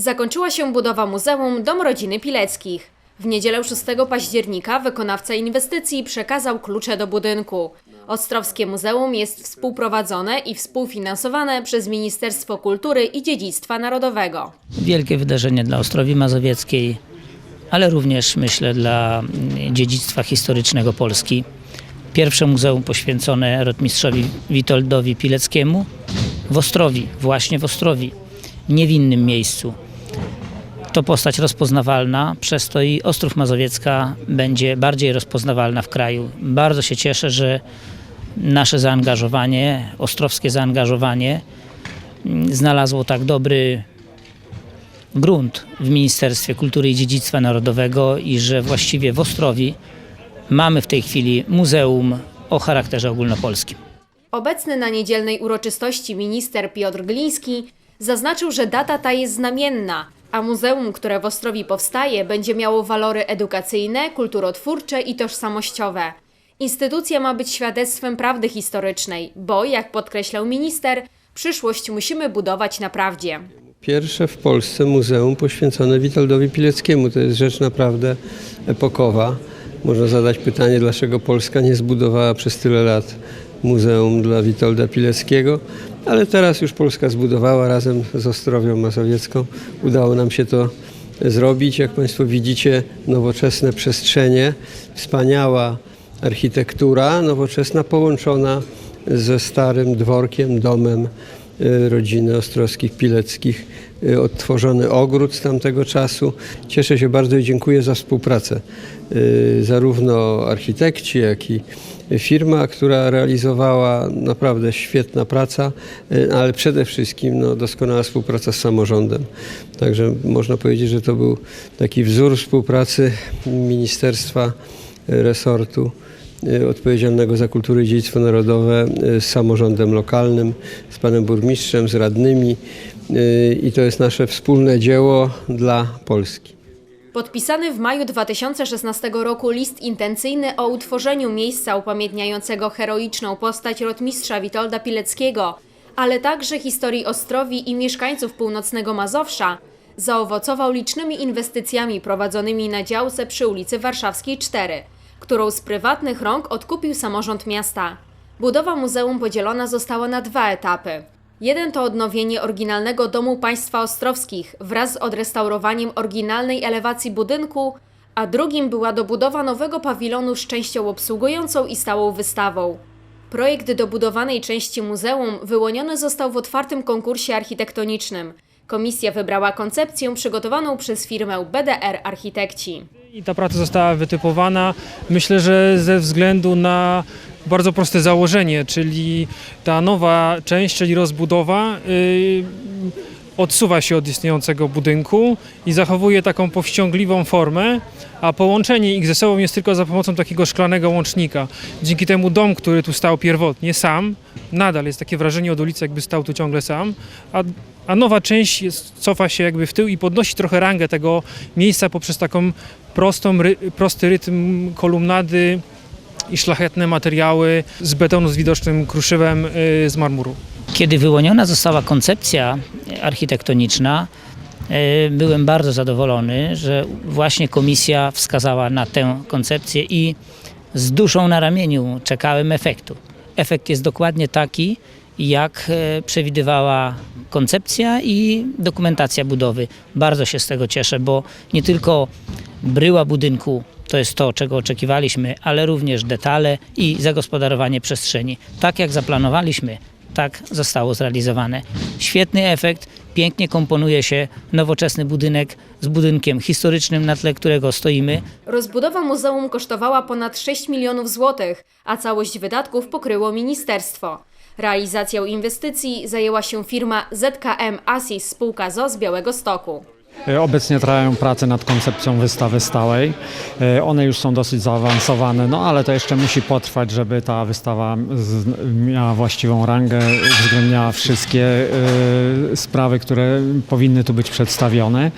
Zakończyła się budowa Muzeum Dom Rodziny Pileckich. W niedzielę 6 października wykonawca inwestycji przekazał klucze do budynku. Ostrowskie Muzeum jest współprowadzone i współfinansowane przez Ministerstwo Kultury i Dziedzictwa Narodowego. Wielkie wydarzenie dla Ostrowi Mazowieckiej, ale również myślę dla mm, dziedzictwa historycznego Polski. Pierwsze muzeum poświęcone rotmistrzowi Witoldowi Pileckiemu w Ostrowi, właśnie w Ostrowi, nie w innym miejscu. To postać rozpoznawalna, przez to i Ostrów Mazowiecka będzie bardziej rozpoznawalna w kraju. Bardzo się cieszę, że nasze zaangażowanie, ostrowskie zaangażowanie mm, znalazło tak dobry grunt w Ministerstwie Kultury i Dziedzictwa Narodowego i że właściwie w Ostrowi mamy w tej chwili muzeum o charakterze ogólnopolskim. Obecny na niedzielnej uroczystości minister Piotr Gliński zaznaczył, że data ta jest znamienna, a muzeum, które w Ostrowi powstaje, będzie miało walory edukacyjne, kulturotwórcze i tożsamościowe. Instytucja ma być świadectwem prawdy historycznej, bo, jak podkreślał minister, przyszłość musimy budować na prawdzie. Pierwsze w Polsce muzeum poświęcone Witoldowi Pileckiemu. To jest rzecz naprawdę epokowa. Można zadać pytanie, dlaczego Polska nie zbudowała przez tyle lat muzeum dla Witolda Pileckiego, ale teraz już Polska zbudowała razem z Ostrowią Mazowiecką. Udało nam się to zrobić. Jak Państwo widzicie, nowoczesne przestrzenie, wspaniała architektura, nowoczesna połączona ze starym dworkiem, domem y, rodziny Ostrowskich Pileckich, y, odtworzony ogród z tamtego czasu. Cieszę się bardzo i dziękuję za współpracę. Y, Zarówno architekci, jak i firma, która realizowała naprawdę świetna praca, y, ale przede wszystkim no, doskonała współpraca z samorządem. Także można powiedzieć, że to był taki wzór współpracy ministerstwa, resortu y, odpowiedzialnego za kulturę i dziedzictwo narodowe y, z samorządem lokalnym, z panem burmistrzem, z radnymi i to jest nasze wspólne dzieło dla Polski. Podpisany w maju 2016 roku list intencyjny o utworzeniu miejsca upamiętniającego heroiczną postać rotmistrza Witolda Pileckiego, ale także historii Ostrowi i mieszkańców północnego Mazowsza, zaowocował licznymi inwestycjami prowadzonymi na działce przy ulicy Warszawskiej 4, którą z prywatnych rąk odkupił samorząd miasta. Budowa muzeum podzielona została na dwa etapy. Jeden to odnowienie oryginalnego Domu Państwa Ostrowskich wraz z odrestaurowaniem oryginalnej elewacji budynku, a drugim była dobudowa nowego pawilonu z częścią obsługującą i stałą wystawą. Projekt dobudowanej części muzeum wyłoniony został w otwartym konkursie architektonicznym. Komisja wybrała koncepcję przygotowaną przez firmę BDR Architekci. I ta praca została wytypowana, myślę, że ze względu na bardzo proste założenie, czyli ta nowa część, czyli rozbudowa, yy, odsuwa się od istniejącego budynku i zachowuje taką powściągliwą formę, a połączenie ich ze sobą jest tylko za pomocą takiego szklanego łącznika. Dzięki temu dom, który tu stał pierwotnie sam, nadal jest takie wrażenie od ulicy, jakby stał tu ciągle sam, a, a nowa część jest, cofa się jakby w tył i podnosi trochę rangę tego miejsca poprzez taką prostą, ry, prosty rytm kolumnady i szlachetne materiały z betonu z widocznym kruszywem yy, z marmuru. Kiedy wyłoniona została koncepcja architektoniczna, e, byłem bardzo zadowolony, że właśnie komisja wskazała na tę koncepcję i z duszą na ramieniu czekałem efektu. Efekt jest dokładnie taki, jak e, przewidywała koncepcja i dokumentacja budowy. Bardzo się z tego cieszę, bo nie tylko bryła budynku to jest to, czego oczekiwaliśmy, ale również detale i zagospodarowanie przestrzeni. Tak jak zaplanowaliśmy, tak zostało zrealizowane. Świetny efekt, pięknie komponuje się nowoczesny budynek z budynkiem historycznym, na tle którego stoimy. Rozbudowa muzeum kosztowała ponad 6 milionów złotych, a całość wydatków pokryło ministerstwo. Realizacją inwestycji zajęła się firma ZKM Asis spółka ZO z Białego Stoku. E, Obecnie trwają prace nad koncepcją wystawy stałej. E, One już są dosyć zaawansowane, no ale to jeszcze musi potrwać, żeby ta wystawa miała właściwą rangę, uwzględniała wszystkie e, sprawy, które powinny tu być przedstawione.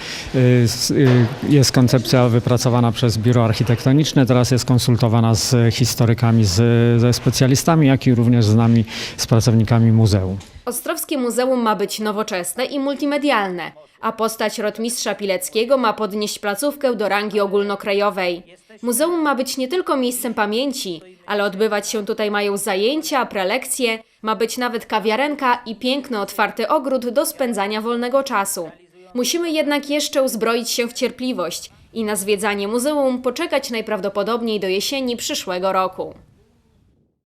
Jest koncepcja wypracowana przez biuro architektoniczne, teraz jest konsultowana z historykami, z, ze specjalistami, jak i również z nami, z pracownikami muzeum. Ostrowskie Muzeum ma być nowoczesne i multimedialne, a postać rotmistrza Pileckiego ma podnieść placówkę do rangi ogólnokrajowej. Muzeum ma być nie tylko miejscem pamięci, ale odbywać się tutaj mają zajęcia, prelekcje, ma być nawet kawiarenka i piękny otwarty ogród do spędzania wolnego czasu. Musimy jednak jeszcze uzbroić się w cierpliwość i na zwiedzanie muzeum poczekać najprawdopodobniej do jesieni przyszłego roku.